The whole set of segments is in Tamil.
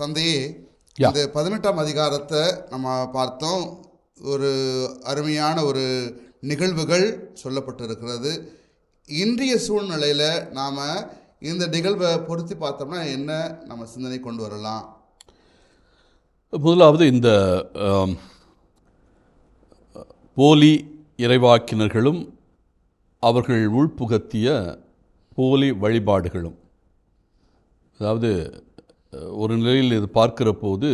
தந்தையே. இந்த பதினெட்டாம் அதிகாரத்தை நம்ம பார்த்தோம். ஒரு அருமையான ஒரு நிகழ்வுகள் சொல்லப்பட்டிருக்கிறது. இன்றைய சூழ்நிலையில் நாம் இந்த நிகழ்வை பொருத்தி பார்த்தோம்னா என்ன? நம்ம சிந்தனை கொண்டு வரலாம். முதலாவது இந்த போலி இறைவாக்கினர்களும் அவர்கள் உள்புகத்திய போலி வழிபாடுகளும். அதாவது ஒரு நிலையில் இது பார்க்கிற போது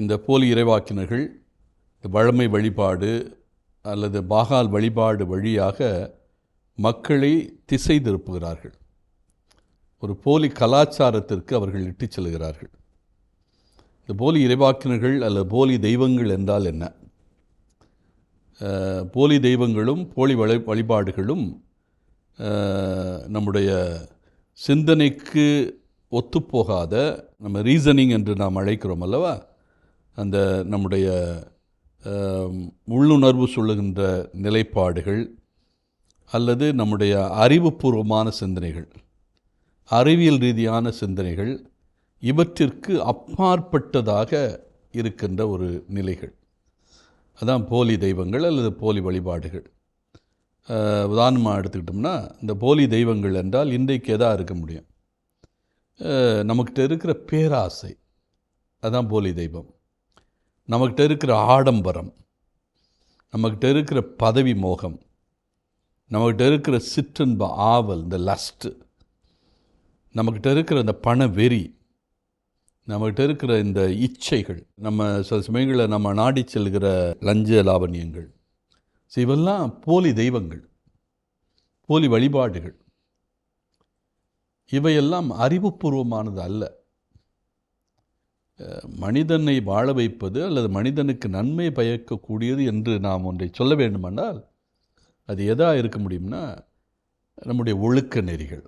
இந்த போலி இறைவாக்கினர்கள் வழமை வழிபாடு அல்லது பாகால் வழிபாடு வழியாக மக்களை திசை திருப்புகிறார்கள். ஒரு போலி கலாச்சாரத்திற்கு அவர்கள் இட்டுச் செல்கிறார்கள். இந்த போலி இறைவாக்கினர்கள் அல்லது போலி தெய்வங்கள் என்றால் என்ன? போலி தெய்வங்களும் போலி வழி வழிபாடுகளும் நம்முடைய சிந்தனைக்கு ஒத்துப்போகாத நம்ம ரீசனிங் என்று நாம் அழைக்கிறோம் அல்லவா? அந்த நம்முடைய உள்ளுணர்வு சொல்லுகின்ற நிலைப்பாடுகள் அல்லது நம்முடைய அறிவுபூர்வமான சிந்தனைகள் அறிவியல் ரீதியான சிந்தனைகள் இவற்றிற்கு அப்பாற்பட்டதாக இருக்கின்ற ஒரு நிலைகள். அதான் போலி தெய்வங்கள் அல்லது போலி வழிபாடுகள். உதாரணமாக எடுத்துக்கிட்டோம்னா இந்த போலி தெய்வங்கள் என்றால் இன்றைக்கு எதாக இருக்க முடியும். நமக்கிட்ட இருக்கிற பேராசை அதுதான் போலி தெய்வம். நமக்கிட்ட இருக்கிற ஆடம்பரம் நம்மக்கிட்ட இருக்கிற பதவி மோகம் நம்மக்கிட்ட இருக்கிற சிற்றின்ப ஆவல் இந்த லஸ்ட்டு நம்மக்கிட்ட இருக்கிற இந்த பண வெறி நம்மகிட்ட இருக்கிற இந்த இச்சைகள் நம்ம சில சமயங்களில் நம்ம நாடி செல்கிற லஞ்ச லாவண்யங்கள் ஸோ இவெல்லாம் போலி தெய்வங்கள் போலி வழிபாடுகள். இவையெல்லாம் அறிவுபூர்வமானது அல்ல. மனிதனை வாழ வைப்பது அல்லது மனிதனுக்கு நன்மை பயக்கக்கூடியது என்று நாம் ஒன்றை சொல்ல வேண்டுமானால் அது எதாக இருக்க முடியும்னா நம்முடைய ஒழுக்க நெறிகள்.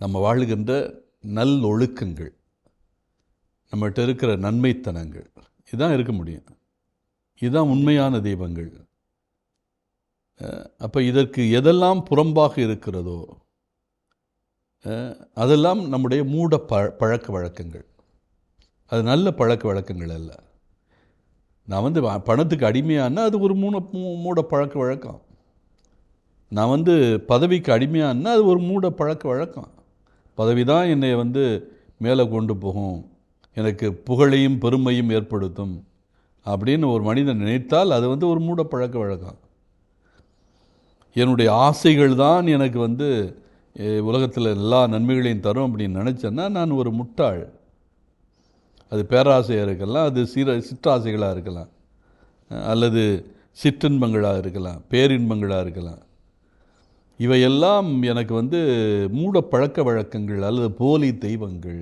நம்ம வாழுகின்ற நல் ஒழுக்கங்கள் நம்மகிட்ட இருக்கிற நன்மைத்தனங்கள் இதுதான் இருக்க முடியும். இதுதான் உண்மையான தெய்வங்கள் அப்போ இதற்கு எதெல்லாம் புறம்பாக இருக்கிறதோ அதெல்லாம் நம்முடைய மூட ப பழக்க வழக்கங்கள். அது நல்ல பழக்க வழக்கங்கள் அல்ல. நான் வந்து பணத்துக்கு அடிமையானா அது ஒரு மூண மூ- மூட பழக்க வழக்கம். நான் வந்து பதவிக்கு அடிமையானா அது ஒரு மூட பழக்க வழக்கம். பதவி தான் என்னை வந்து மேலே கொண்டு போகும். எனக்கு புகழையும் பெருமையும் ஏற்படுத்தும். அப்படின்னு ஒரு மனிதன் நினைத்தால் அது வந்து ஒரு மூட பழக்க வழக்கம். என்னுடைய ஆசைகள் தான் எனக்கு வந்து உலகத்தில் எல்லா நன்மைகளையும் தரும் அப்படின்னு நினச்சேன்னா நான் ஒரு முட்டாள். அது பேராசையாக இருக்கலாம் அது சீர சிற்றாசைகளாக இருக்கலாம். அல்லது சிற்றின்பங்களாக இருக்கலாம் பேரின்பங்களாக இருக்கலாம். இவையெல்லாம் எனக்கு வந்து மூட பழக்க வழக்கங்கள் அல்லது போலி தெய்வங்கள்.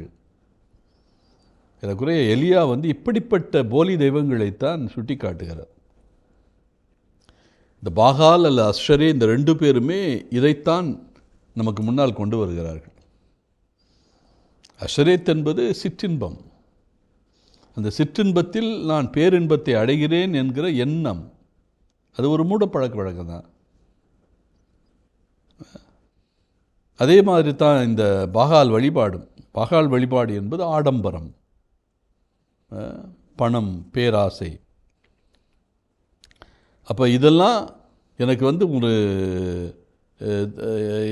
ஏறக்குறைய எலியா வந்து இப்படிப்பட்ட போலி தெய்வங்களைத்தான் சுட்டி காட்டுகிறார் இந்த பாகால் அல்ல அஸ்ஷரே இந்த ரெண்டு பேருமே இதைத்தான் நமக்கு முன்னால் கொண்டு வருகிறார்கள். அஷரேத் என்பது சிற்றின்பம். அந்த சிற்றின்பத்தில் நான் பேரின்பத்தை அடைகிறேன் என்கிற எண்ணம். அது ஒரு மூட பழக்க வழக்கம் தான். அதே மாதிரி தான் இந்த பாகால் வழிபாடும். பாகால் வழிபாடு என்பது ஆடம்பரம். பணம் பேராசை. அப்போ இதெல்லாம் எனக்கு வந்து ஒரு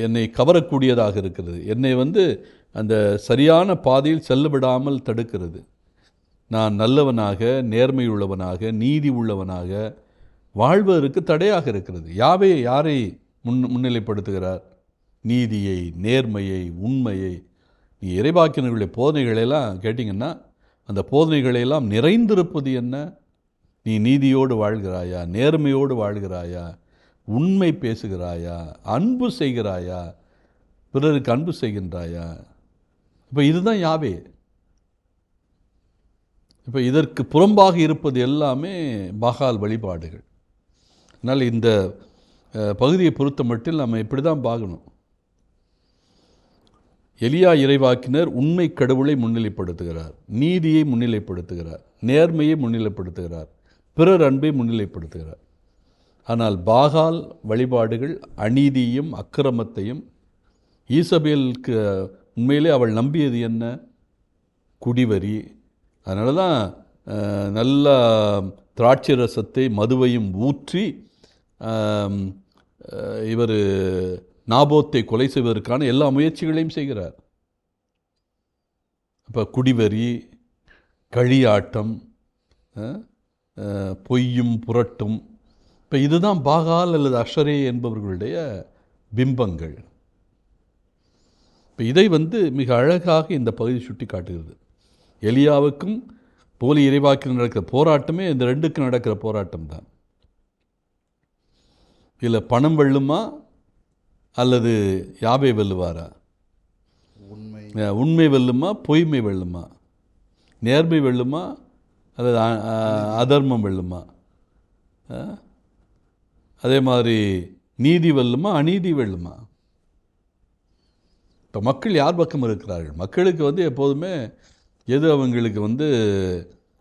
என்னை கவரக்கூடியதாக இருக்கிறது. என்னை வந்து அந்த சரியான பாதையில் செல்லவிடாமல் தடுக்கிறது. நான் நல்லவனாக நேர்மையுள்ளவனாக நீதி உள்ளவனாக வாழ்வதற்கு தடையாக இருக்கிறது. யாவே யாரை முன் முன்னிலைப்படுத்துகிறார்? நீதியை நேர்மையை உண்மையை. நீ இறைவாக்கினர்களுடைய போதனைகளெல்லாம் கேட்டிங்கன்னா அந்த போதனைகளெல்லாம் நிறைந்திருப்பது என்ன? நீ நீதியோடு வாழ்கிறாயா? நேர்மையோடு வாழ்கிறாயா? உண்மை பேசுகிறாயா? அன்பு செய்கிறாயா? பிறருக்கு அன்பு செய்கின்றாயா? இப்போ இதுதான் யாவே. இப்போ இதற்கு புறம்பாக இருப்பது எல்லாமே பாகால் வழிபாடுகள். அதனால் இந்த பகுதியை பொறுத்த மட்டில் நம்ம இப்படி தான் பார்க்கணும் எலியா இறைவாக்கினர் உண்மை கடவுளை முன்னிலைப்படுத்துகிறார். நீதியை முன்னிலைப்படுத்துகிறார். நேர்மையை முன்னிலைப்படுத்துகிறார். பிறர் அன்பை முன்னிலைப்படுத்துகிறார். ஆனால் பாகால் வழிபாடுகள் அநீதியும் அக்கிரமத்தையும் ஈசபேலுக்கு உண்மையிலே அவள் நம்பியது என்ன? குடிவரி. அதனால தான் நல்ல திராட்சை ரசத்தை மதுவையும் ஊற்றி இவர் நாபோத்தை கொலை செய்வதற்கான எல்லா முயற்சிகளையும் செய்கிறார். அப்போ குடிவரி களியாட்டம் பொய்யும் புரட்டும். இப்போ இதுதான் பாகால் அல்லது அஷரே என்பவர்களுடைய பிம்பங்கள். இப்போ இதை வந்து மிக அழகாக இந்த பகுதி சுட்டி காட்டுகிறது. எலியாவுக்கும் போலி இறைவாக்கில் நடக்கிற போராட்டமே இந்த ரெண்டுக்கும் நடக்கிற போராட்டம் தான் இதில் பணம் வெள்ளுமா அல்லது யாபை வெல்லுவாரா? உண்மை. உண்மை வெல்லுமா பொய்மை வெல்லுமா? நேர்மை வெல்லுமா அல்லது அதர்மம் வெல்லுமா? அதே மாதிரி நீதி வெல்லுமா அநீதி வெல்லுமா? இப்போ மக்கள் யார் பக்கம் இருக்கிறார்கள்? மக்களுக்கு வந்து எப்போதுமே எது அவங்களுக்கு வந்து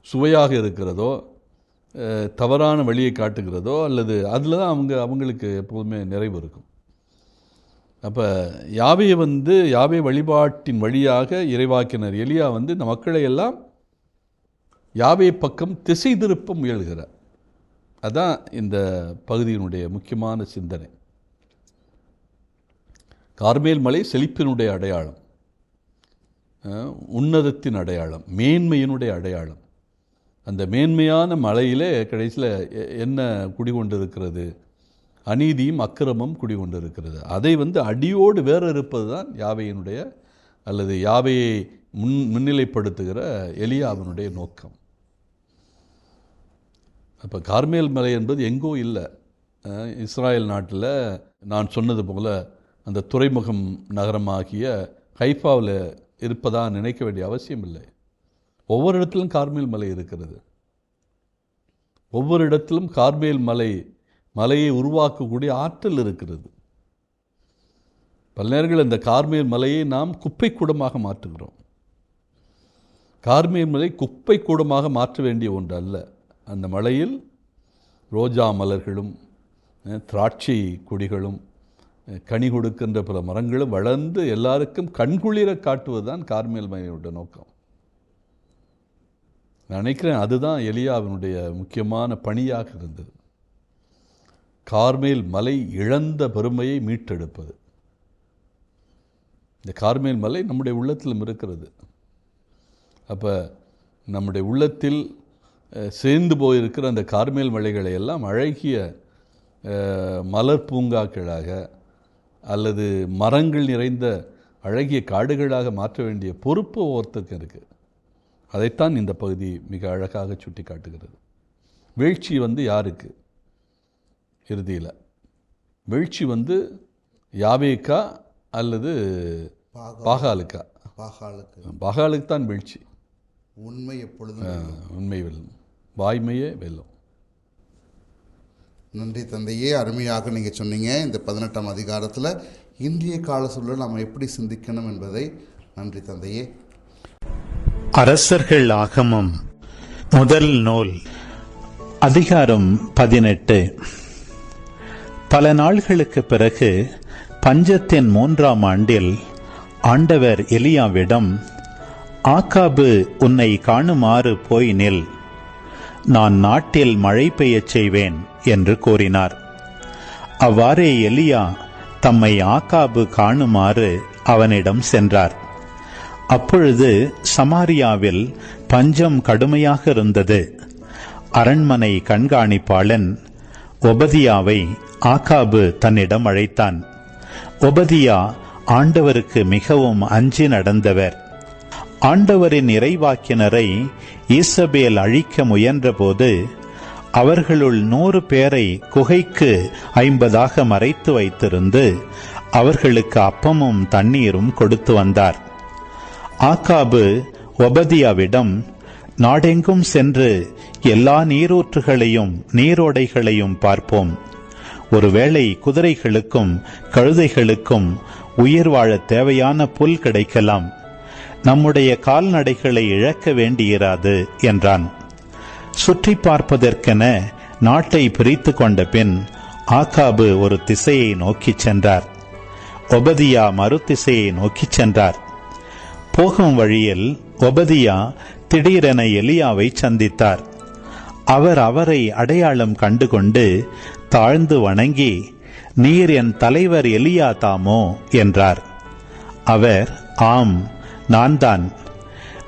சுவையாக இருக்கிறதோ தவறான வழியை காட்டுகிறதோ அல்லது அதில் தான் அவங்க அவங்களுக்கு எப்போதுமே நிறைவு இருக்கும். அப்போ யாவையை வந்து யாவை வழிபாட்டின் வழியாக இறைவாக்கினர் எலியா வந்து இந்த மக்களை எல்லாம் யாவை பக்கம் திசை திருப்ப முயல்கிறார். அதான் இந்த பகுதியினுடைய முக்கியமான சிந்தனை. கார்மேல் மலை செழிப்பினுடைய அடையாளம். உன்னதத்தின் அடையாளம் மேன்மையினுடைய அடையாளம். அந்த மேன்மையான மலையிலே கடைசியில் எ- என்ன குடிகொண்டிருக்கிறது? அநீதியும் அக்கிரமும் குடிகொண்டிருக்கிறது. அதை வந்து அடியோடு வேற இருப்பது தான் யாவையினுடைய அல்லது யாவையை முன் முன்னிலைப்படுத்துகிற எலியாவினுடைய நோக்கம். அப்போ கார்மேல் மலை என்பது எங்கோ இல்லை. இஸ்ராயல் நாட்டில் நான் சொன்னது போல அந்த துறைமுகம் நகரமாகிய ஹைஃபாவில் இருப்பதாக நினைக்க வேண்டிய அவசியம் இல்லை. ஒவ்வொரு இடத்திலும் கார்மேல் மலை இருக்கிறது. ஒவ்வொரு இடத்திலும் கார்மேல் மலை மலையை உருவாக்கக்கூடிய ஆற்றல் இருக்கிறது. பல நேரங்கள் இந்த கார்மேல் மலையை நாம் குப்பை கூடமாக மாற்றுகிறோம். கார்மேல் மலை குப்பை கூடமாக மாற்ற வேண்டிய ஒன்று அல்ல அந்த மலையில் ரோஜா மலர்களும் திராட்சை கொடிகளும் கனி கொடுக்கின்ற பல மரங்களும் வளர்ந்து எல்லாருக்கும் கண்குளிர காட்டுவது தான் கார்மேல் மலையோட நோக்கம். நான் நினைக்கிறேன் அதுதான் எலியாவினுடைய முக்கியமான பணியாக இருந்தது. கார்மேல் மலை இழந்த பெருமையை மீட்டெடுப்பது. இந்த கார்மேல் மலை நம்முடைய உள்ளத்திலும் இருக்கிறது. அப்போ நம்முடைய உள்ளத்தில் சேர்ந்து போயிருக்கிற அந்த கார்மேல் மலைகளை எல்லாம் அழகிய மலர் பூங்காக்களாக அல்லது மரங்கள் நிறைந்த அழகிய காடுகளாக மாற்ற வேண்டிய பொறுப்பு ஒவ்வொருத்தருக்கும் இருக்குது அதைத்தான் இந்த பகுதி மிக அழகாக சுட்டி காட்டுகிறது வீழ்ச்சி வந்து யாருக்கு? இறுதியில். வீழ்ச்சி வந்து யாவேக்கா அல்லது பாகா பாகாலுக்கா? பாகாலுக்கு. பாகாலுக்கு தான் வீழ்ச்சி. உண்மை எப்பொழுதும் உண்மை வெல்லும். வாய்மையே வெல்லும். நன்றி தந்தையே. அருமையாக நீங்கள் சொன்னீங்க. இந்த பதினெட்டாம் அதிகாரத்தில் இன்றைய கால சூழல் நாம் எப்படி சிந்திக்கணும் என்பதை. நன்றி தந்தையே. அரசர்கள் ஆகமம் முதல் நூல் அதிகாரம் பதினெட்டு. பல நாள்களுக்கு பிறகு பஞ்சத்தின் மூன்றாம் ஆண்டில் ஆண்டவர் எலியாவிடம் ஆக்காபு உன்னை காணுமாறு போய் நில். நான் நாட்டில் மழை பெய்யச் செய்வேன் என்று கூறினார். அவ்வாறே எலியா தம்மை ஆக்காபு காணுமாறு அவனிடம் சென்றார். அப்பொழுது சமாரியாவில் பஞ்சம் கடுமையாக இருந்தது. அரண்மனை கண்காணிப்பாளன் ஒபதியாவை ஆகாபு தன்னிடம் அழைத்தான் ஒபதியா ஆண்டவருக்கு மிகவும் அஞ்சி நடந்தவர். ஆண்டவரின் இறைவாக்கினரை ஈசபேல் அழிக்க முயன்றபோது அவர்களுள் நூறு பேரை குகைக்கு ஐம்பதாக மறைத்து வைத்திருந்து அவர்களுக்கு அப்பமும் தண்ணீரும் கொடுத்து வந்தார். ஆகாபு ஒபதியாவிடம் நாடெங்கும் சென்று எல்லா நீரூற்றுகளையும் நீரோடைகளையும் பார்ப்போம். ஒருவேளை குதிரைகளுக்கும் கழுதைகளுக்கும் உயிர் வாழ தேவையான புல் கிடைக்கலாம். நம்முடைய கால்நடைகளை இழக்க வேண்டியிராது என்றான். சுற்றி பார்ப்பதற்கென நாட்டை பிரித்து கொண்ட பின் ஆகாபு ஒரு திசையை நோக்கிச் சென்றார். ஒபதியா மறு திசையை நோக்கிச் சென்றார். போகும் வழியில் ஒபதியா திடீரென எலியாவை சந்தித்தார். அவர் அவரை அடையாளம் கண்டுகொண்டு தாழ்ந்து வணங்கி நீர் என் தலைவர் எலியா தாமோ என்றார். அவர் ஆம் நான் தான்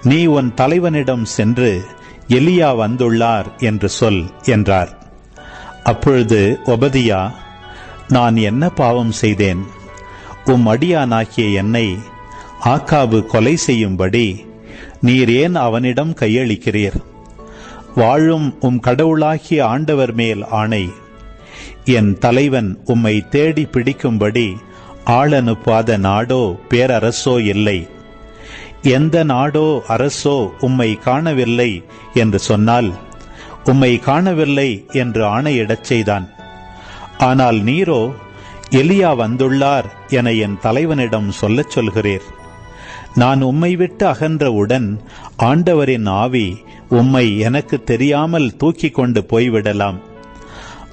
நீ உன் தலைவனிடம் சென்று எலியா வந்துள்ளார் என்று சொல் என்றார். அப்பொழுது ஒபதியா நான் என்ன பாவம் செய்தேன்? உம் அடியானாகிய என்னை ஆக்காபு கொலை செய்யும்படி நீர் ஏன் அவனிடம் கையளிக்கிறீர்? வாழும் உம் கடவுளாகிய ஆண்டவர் மேல் ஆணை என் தலைவன் உம்மை தேடி பிடிக்கும்படி ஆளனுப்பாத நாடோ பேரரசோ இல்லை. எந்த நாடோ அரசோ உம்மை காணவில்லை என்று சொன்னால் உம்மை காணவில்லை என்று ஆணையிடச் செய்தான். ஆனால் நீரோ எலியா வந்துள்ளார் என என் தலைவனிடம் சொல்லச் சொல்கிறீர். நான் உம்மை விட்டு அகன்றவுடன் ஆண்டவரின் ஆவி உம்மை எனக்கு தெரியாமல் தூக்கி கொண்டு போய்விடலாம்.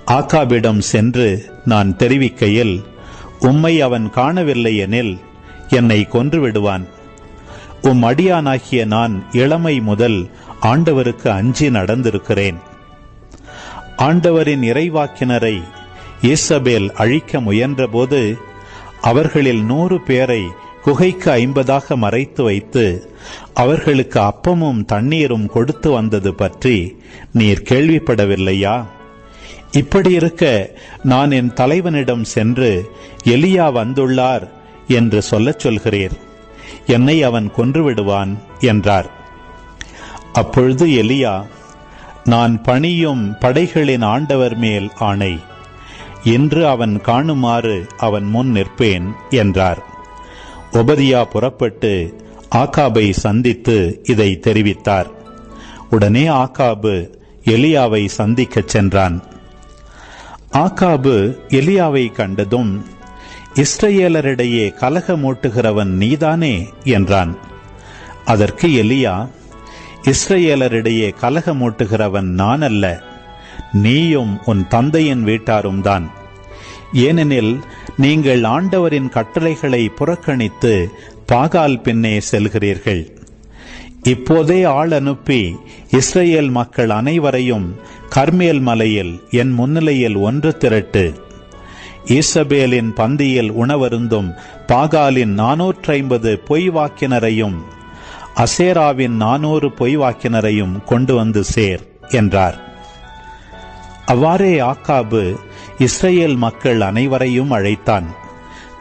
ஆக்காபிடம் சென்று நான் தெரிவிக்கையில் உம்மை அவன் காணவில்லை எனில் என்னை கொன்று விடுவான் உம் அடியானாகிய நான் இளமை முதல் ஆண்டவருக்கு அஞ்சி நடந்திருக்கிறேன். ஆண்டவரின் இறைவாக்கினரை ஈசபேல் அழிக்க முயன்றபோது அவர்களில் நூறு பேரை குகைக்கு ஐம்பதாக மறைத்து வைத்து அவர்களுக்கு அப்பமும் தண்ணீரும் கொடுத்து வந்தது பற்றி நீர் கேள்விப்படவில்லையா? இப்படி இருக்க நான் என் தலைவனிடம் சென்று எலியா வந்துள்ளார் என்று சொல்லச் சொல்கிறீர். என்னை அவன் கொன்றுவிடுவான் என்றார். அப்பொழுது எலியா நான் பணியும் படைகளின் ஆண்டவர் மேல் ஆணை. இன்று அவன் காணுமாறு அவன் முன் நிற்பேன் என்றார். ஒபதியா புறப்பட்டு ஆகாபை சந்தித்து இதை தெரிவித்தார். உடனே ஆகாபு எலியாவை சந்திக்கச் சென்றான். ஆகாபு எலியாவை கண்டதும் இஸ்ரேலரிடையே கலகமூட்டுகிறவன் நீதானே என்றான். அதற்கு எலியா இஸ்ரேலரிடையே கலகமூட்டுகிறவன் நான் அல்ல நீயும் உன் தந்தையின் வீட்டாரும் தான். ஏனெனில் நீங்கள் ஆண்டவரின் கட்டளைகளை புறக்கணித்து பாகால் பின்னே செல்கிறீர்கள். இப்போதே ஆள் அனுப்பி இஸ்ரேல் மக்கள் அனைவரையும் கர்மேல் மலையில் என் முன்னிலையில் ஒன்று திரட்டு. ஈசபேலின் பந்தியில் உணவருந்தும் பாகாலின் நானூற்றி ஐம்பது பொய் வாக்கினரையும் அசேராவின் நானூறு பொய் வாக்கினரையும் கொண்டு வந்து சேர் என்றார். அவ்வாறே ஆக்காபு இஸ்ரேல் மக்கள் அனைவரையும் அழைத்தான்.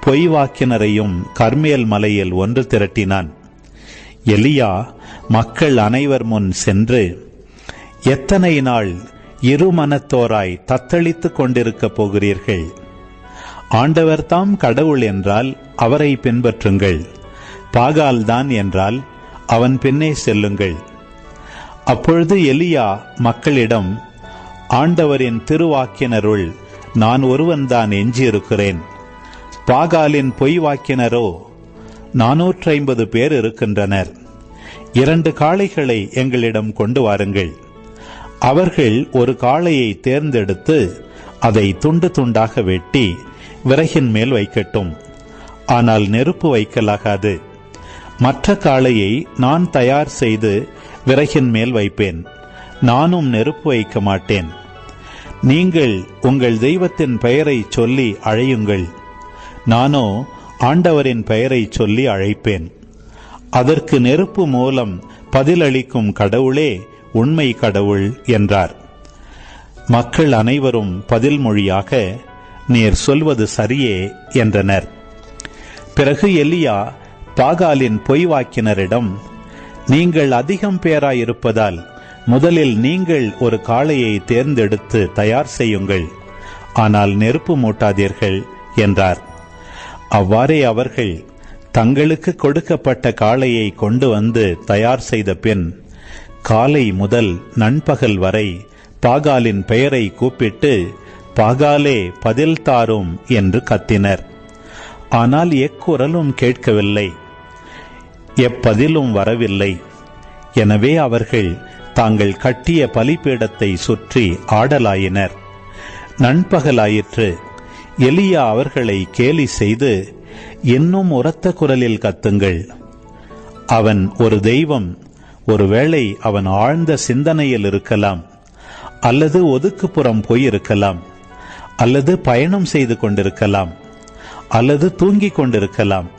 பொய் வாக்கினரையும் கர்மேல் மலையில் ஒன்று திரட்டினான். எலியா மக்கள் அனைவர் முன் சென்று எத்தனை நாள் இருமனத்தோராய் தத்தளித்துக் கொண்டிருக்கப் போகிறீர்கள்? ஆண்டவர் தாம் கடவுள் என்றால் அவரை பின்பற்றுங்கள். பாகால்தான் என்றால் அவன் பின்னே செல்லுங்கள். அப்பொழுது எலியா மக்களிடம் ஆண்டவரின் திருவாக்கினருள் நான் ஒருவன்தான் எஞ்சியிருக்கிறேன். பாகாலின் பொய் வாக்கினரோ நாநூற்றி ஐம்பது பேர் இருக்கின்றனர். இரண்டு காளைகளை எங்களிடம் கொண்டு வாருங்கள். அவர்கள் ஒரு காளையை தேர்ந்தெடுத்து அதை துண்டு துண்டாக வெட்டி விறகின் மேல் வைக்கட்டும். ஆனால் நெருப்பு வைக்கலாகாது. மற்ற காளையை நான் தயார் செய்து விறகின் மேல் வைப்பேன். நானும் நெருப்பு வைக்க மாட்டேன். நீங்கள் உங்கள் தெய்வத்தின் பெயரை சொல்லி அழையுங்கள். நானோ ஆண்டவரின் பெயரை சொல்லி அழைப்பேன். அதற்கு நெருப்பு மூலம் பதிலளிக்கும் கடவுளே உண்மை கடவுள் என்றார். மக்கள் அனைவரும் பதில் மொழியாக நீர் சொல்வது சரியே என்றனர். பிறகு எலியா பாகாலின் பொய்வாக்கினரிடம் நீங்கள் அதிகம் பேராயிருப்பதால் முதலில் நீங்கள் ஒரு காளையை தேர்ந்தெடுத்து தயார் செய்யுங்கள் ஆனால் நெருப்பு மூட்டாதீர்கள் என்றார். அவ்வாறே அவர்கள் தங்களுக்கு கொடுக்கப்பட்ட காளையை கொண்டு வந்து தயார் செய்த பின் காலை முதல் நண்பகல் வரை பாகாலின் பெயரை கூப்பிட்டு பாகாலே பதில் தாரும் என்று கத்தினர். ஆனால் எக்குரலும் கேட்கவில்லை. எப்பதிலும் வரவில்லை. எனவே அவர்கள் தாங்கள் கட்டிய பலிபீடத்தை சுற்றி ஆடலாயினர். நண்பகலாயிற்று. எலியா அவர்களை கேலி செய்து இன்னும் உரத்த குரலில் கத்துங்கள். அவன் ஒரு தெய்வம் ஒருவேளை அவன் ஆழ்ந்த சிந்தனையில் இருக்கலாம் அல்லது ஒதுக்குப்புறம் போயிருக்கலாம் அல்லது பயணம் செய்து கொண்டிருக்கலாம் அல்லது தூங்கிக் கொண்டிருக்கலாம்.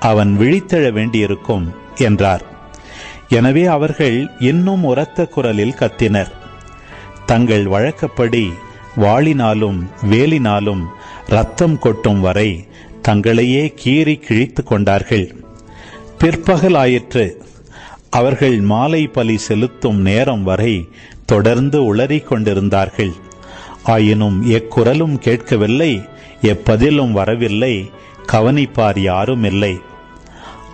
அவன் விழித்தெழ வேண்டியிருக்கும் என்றார். எனவே அவர்கள் இன்னும் உரத்த குரலில் கத்தினர். தங்கள் வழக்கப்படி வாளினாலும் வேலினாலும் ரத்தம் கொட்டும் வரை தங்களையே கீறி கிழித்துக் கொண்டார்கள். பிற்பகல் ஆயிற்று அவர்கள் மாலை பலி செலுத்தும் நேரம் வரை தொடர்ந்து உளறிக் கொண்டிருந்தார்கள். ஆயினும் எக்குரலும் கேட்கவில்லை எப்பதிலும் வரவில்லை கவனிப்பார் யாரும் இல்லை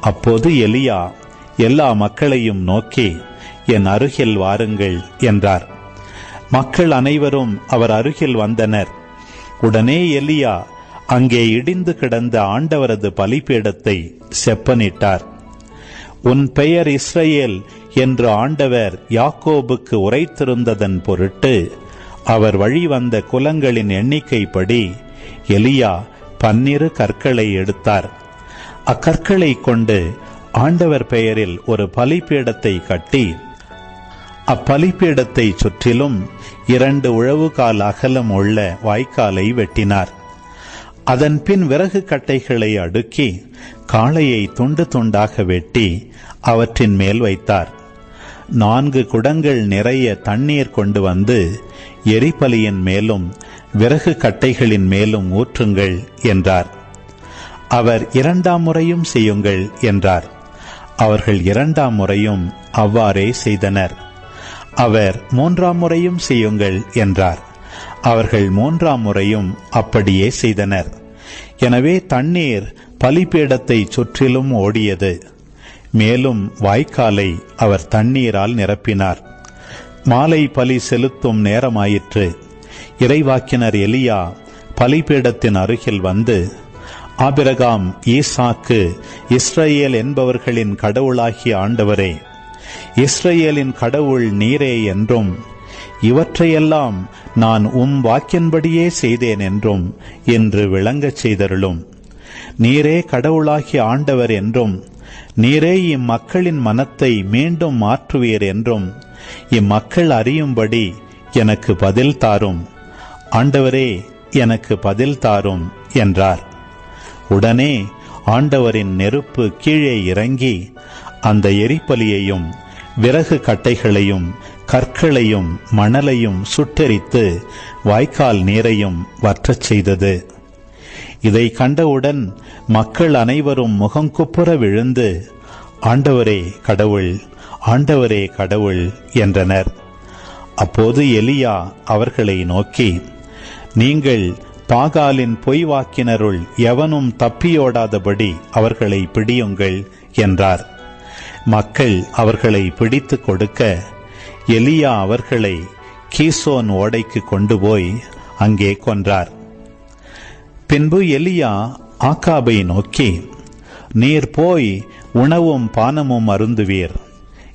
அப்போது எலியா எல்லா மக்களையும் நோக்கி என் அருகில் வாருங்கள் என்றார். மக்கள் அனைவரும் அவர் அருகில் வந்தனர். உடனே எலியா அங்கே இடிந்து கிடந்த ஆண்டவரது பலிபீடத்தை செப்பனிட்டார். உன் பெயர் இஸ்ரேல் என்று ஆண்டவர் யாக்கோபுக்கு உரைத்திருந்ததன் பொருட்டு அவர் வழிவந்த குலங்களின் எண்ணிக்கைப்படி எலியா பன்னிரு கற்களை எடுத்தார். அக்கற்களை கொண்டு ஆண்டவர் பெயரில் ஒரு பலிபீடத்தை கட்டி அப்பலிப்பீடத்தை சுற்றிலும் இரண்டு உழவுகால் அகலம் உள்ள வாய்க்காலை வெட்டினார். அதன் பின் விறகு கட்டைகளை அடுக்கி காளையை துண்டு துண்டாக வெட்டி அவற்றின் மேல் வைத்தார். நான்கு குடங்கள் நிறைய தண்ணீர் கொண்டு வந்து எரிபலியின் மேலும் விறகு கட்டைகளின் மேலும் ஊற்றுங்கள் என்றார். அவர் இரண்டாம் முறையும் செய்யுங்கள் என்றார். அவர்கள் இரண்டாம் முறையும் அவ்வாறே செய்தனர். அவர் மூன்றாம் முறையும் செய்யுங்கள் என்றார். அவர்கள் மூன்றாம் முறையும் அப்படியே செய்தனர். எனவே தண்ணீர் பலிபீடத்தை சுற்றிலும் ஓடியது. மேலும் வாய்க்காலை அவர் தண்ணீரால் நிரப்பினார். மாலை பலி செலுத்தும் நேரமாயிற்று. இறைவாக்கினர் எலியா பலிபீடத்தின் அருகில் வந்து ஆபிரகாம் ஈசாக்கு இஸ்ரேல் என்பவர்களின் கடவுளாகிய ஆண்டவரே இஸ்ரேலின் கடவுள் நீரே என்றும் இவற்றையெல்லாம் நான் உம் வாக்கின்படியே செய்தேன் என்றும் என்று விளங்கச் செய்தருளும். நீரே கடவுளாகிய ஆண்டவர் என்றும் நீரே இம்மக்களின் மனத்தை மீண்டும் மாற்றுவீர் என்றும் இம்மக்கள் அறியும்படி எனக்கு பதில் தாரும். ஆண்டவரே எனக்கு பதில் தாரும் என்றார். உடனே ஆண்டவரின் நெருப்பு கீழே இறங்கி அந்த எரிபலியையும் விறகு கட்டைகளையும் கற்களையும் மணலையும் சுட்டெரித்து வாய்க்கால் நீரையும் வற்றச் செய்தது. இதை கண்டவுடன் மக்கள் அனைவரும் முகங்குப்புற விழுந்து ஆண்டவரே கடவுள் ஆண்டவரே கடவுள் என்றனர். அப்போது எலியா அவர்களை நோக்கி நீங்கள் பாகாலின் பொய் வாக்கினருள் எவனும் தப்பியோடாதபடி அவர்களை பிடியுங்கள் என்றார். மக்கள் அவர்களை பிடித்து கொடுக்க எலியா அவர்களை கீசோன் ஓடைக்கு கொண்டு போய் அங்கே கொன்றார். பின்பு எலியா ஆக்காபை நோக்கி நீர் போய் உணவும் பானமும் அருந்துவீர்.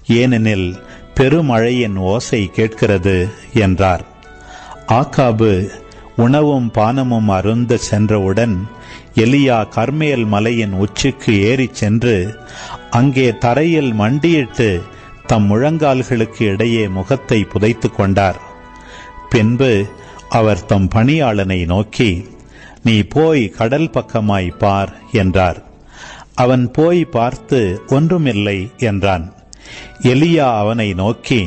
ஏனெனில் பெருமழையின் ஓசை கேட்கிறது என்றார். ஆக்காபு உணவும் பானமும் அருந்த சென்றவுடன் எலியா கர்மேல் மலையின் உச்சிக்கு ஏறிச் சென்று அங்கே தரையில் மண்டியிட்டு தம் முழங்கால்களுக்கு இடையே முகத்தை புதைத்து கொண்டார். பின்பு அவர் தம் பணியாளனை நோக்கி நீ போய் கடல் பக்கமாய் பார் என்றார். அவன் போய் பார்த்து ஒன்றுமில்லை என்றான். எலியா அவனை நோக்கி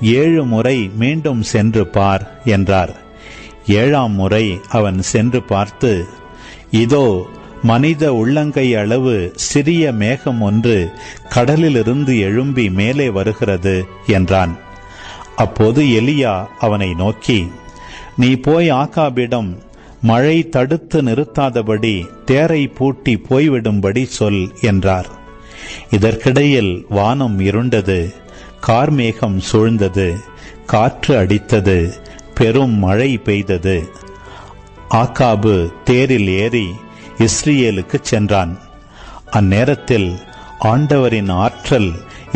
ஏழு முறை மீண்டும் சென்று பார் என்றார். ஏழாம் முறை அவன் சென்று பார்த்து இதோ மனித உள்ளங்கை அளவு சிறிய மேகம் ஒன்று கடலிலிருந்து எழும்பி மேலே வருகிறது என்றான். அப்போது எலியா அவனை நோக்கி நீ போய் ஆகாபிடம் மழை தடுத்து நிறுத்தாதபடி தேரை பூட்டி போய்விடும்படி சொல் என்றார். இதற்கிடையில் வானம் இருண்டது கார்மேகம் சூழ்ந்தது காற்று அடித்தது பெரும் மழை பெய்தது. ஆக்காபு தேரில் ஏறி இஸ்ரேலுக்கு சென்றான். அந்நேரத்தில் ஆண்டவரின் ஆற்றல்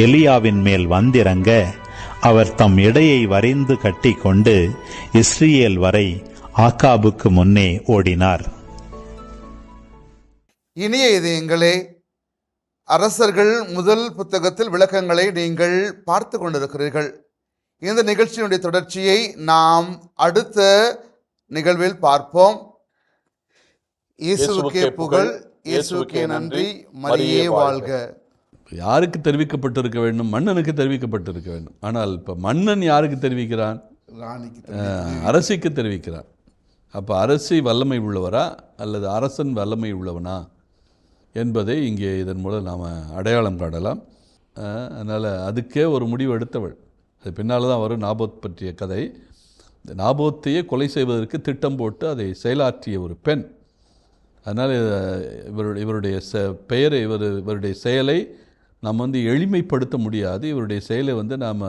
எலியாவின் மேல் வந்திறங்க அவர் தம் இடையை வரைந்து கட்டிக்கொண்டு இஸ்ரேல் வரை ஆக்காபுக்கு முன்னே ஓடினார். இனிய இதயங்களே அரசர்கள் முதல் புத்தகத்தில் விளக்கங்களை நீங்கள் பார்த்து கொண்டிருக்கிறீர்கள். இந்த நிகழ்ச்சியினுடைய தொடர்ச்சியை நாம் அடுத்த நிகழ்வில் பார்ப்போம். இயேசுவுக்கே புகழ் இயேசுவுக்கே நன்றி. மரியே வாழ்க. யாருக்கு தெரிவிக்கப்பட்டிருக்க வேண்டும்? மன்னனுக்கு தெரிவிக்கப்பட்டிருக்க வேண்டும். ஆனால் இப்போ மன்னன் யாருக்கு தெரிவிக்கிறான்? அரசிக்கு தெரிவிக்கிறான். அப்போ அரசி வல்லமை உள்ளவரா அல்லது அரசன் வல்லமை உள்ளவனா என்பதை இங்கே இதன் மூலம் நாம் அடையாளம் காணலாம். அதனால் அதுக்கே ஒரு முடிவு எடுத்தவள். அது பின்னால் தான் வரும் நாபோத் பற்றிய கதை. இந்த நாபோத்தையே கொலை செய்வதற்கு திட்டம் போட்டு அதை செயலாற்றிய ஒரு பெண். அதனால் இவருடைய இவருடைய செ பெயரை இவர் இவருடைய செயலை நாம் வந்து எளிமைப்படுத்த முடியாது. இவருடைய செயலை வந்து நாம்